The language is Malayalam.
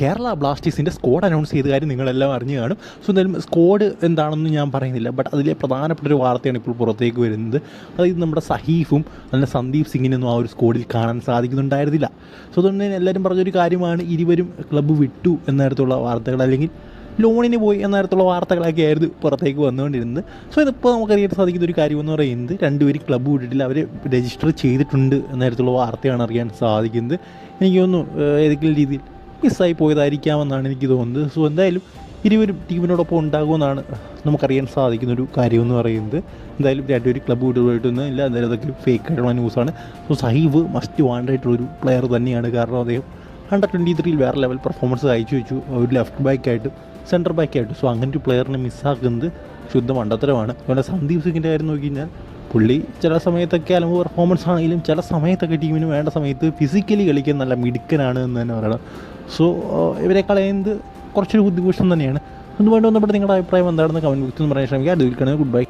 കേരള ബ്ലാസ്റ്റേഴ്സിന്റെ സ്കോഡ് അനൗൺസ് ചെയ്ത കാര്യം നിങ്ങളെല്ലാം അറിഞ്ഞു കാണും. സോ എന്തായാലും സ്കോഡ് എന്താണെന്ന് ഞാൻ പറയുന്നില്ല. ബട്ട് അതിലെ പ്രധാനപ്പെട്ട ഒരു വാർത്തയാണ് ഇപ്പോൾ പുറത്തേക്ക് വരുന്നത്. അതായത് നമ്മുടെ സഹീഫും അതിന്റെ സന്ദീപ് സിംഗിനൊന്നും ആ ഒരു സ്കോഡിൽ കാണാൻ സാധിക്കുന്നുണ്ടായിരുന്നില്ല. സോ അതുകൊണ്ട് തന്നെ എല്ലാവരും പറഞ്ഞൊരു കാര്യമാണ് ഇരുവരും ക്ലബ്ബ് വിട്ടു എന്നേരത്തുള്ള വാർത്തകൾ അല്ലെങ്കിൽ ലോണിന് പോയി എന്ന തരത്തിലുള്ള വാർത്തകളൊക്കെ ആയിരുന്നു പുറത്തേക്ക് വന്നുകൊണ്ടിരുന്നത്. സോ ഇതിപ്പോൾ നമുക്കറിയാൻ സാധിക്കുന്ന ഒരു കാര്യം എന്ന് പറയുന്നത് രണ്ടുപേരും ക്ലബ്ബ് വിട്ടിട്ടില്ല. അവർ രജിസ്റ്റർ ചെയ്തിട്ടുണ്ട് എന്ന തരത്തിലുള്ള വാർത്തയാണ് അറിയാൻ സാധിക്കുന്നത്. എനിക്ക് തോന്നുന്നു ഏതെങ്കിലും രീതിയിൽ മിസ്സായി പോയതായിരിക്കാമെന്നാണ് എനിക്ക് തോന്നുന്നത്. സോ എന്തായാലും ഇരുവരും ടീമിനോടൊപ്പം ഉണ്ടാകുമെന്നാണ് നമുക്കറിയാൻ സാധിക്കുന്ന ഒരു കാര്യം എന്ന് പറയുന്നത്. എന്തായാലും രണ്ടുപേരും ക്ലബ്ബ് വിട്ട് പോയിട്ടൊന്നും ഇല്ല. എന്തായാലും അതൊക്കെ ഫേക്ക് ആയിട്ടുള്ള ന്യൂസാണ് സോ സഹീബ് മസ്റ്റ് വാണ്ടായിട്ടുള്ളൊരു പ്ലെയർ തന്നെയാണ്. കാരണം അദ്ദേഹം അണ്ടർ ട്വന്റി ത്രീയിൽ വേറെ ലെവൽ പെർഫോമൻസ് അയച്ചു വെച്ചു. ഒരു ലെഫ്റ്റ് ബാക്കായിട്ട് സെന്റർ ബാക്കായിട്ട് സോ അങ്ങനെ ഒരു പ്ലെയറിനെ മിസ്സാക്കുന്നത് ശുദ്ധ മണ്ടത്തരമാണ്. അതുപോലെ സന്ദീപ് സിംഗിന്റെ കാര്യം നോക്കി കഴിഞ്ഞാൽ പുള്ളി ചില സമയത്തൊക്കെ അല്ലെങ്കിൽ പെർഫോമൻസ് ആണെങ്കിലും ചില സമയത്തൊക്കെ ടീമിന് വേണ്ട സമയത്ത് ഫിസിക്കലി കളിക്കാൻ നല്ല മിടുക്കനാണ് എന്ന് തന്നെ പറയണം. സോ ഇവരെ കളയുന്നത് കുറച്ചൊരു ബുദ്ധിഭൂഷണം തന്നെയാണ്. അതുകൊണ്ട് ബന്ധപ്പെട്ട് നിങ്ങളുടെ അഭിപ്രായം എന്താണെന്ന് കമന്റ് ബോക്സിൽ പറയാൻ ശ്രമിക്കുക. അത് ഗുഡ് ബൈ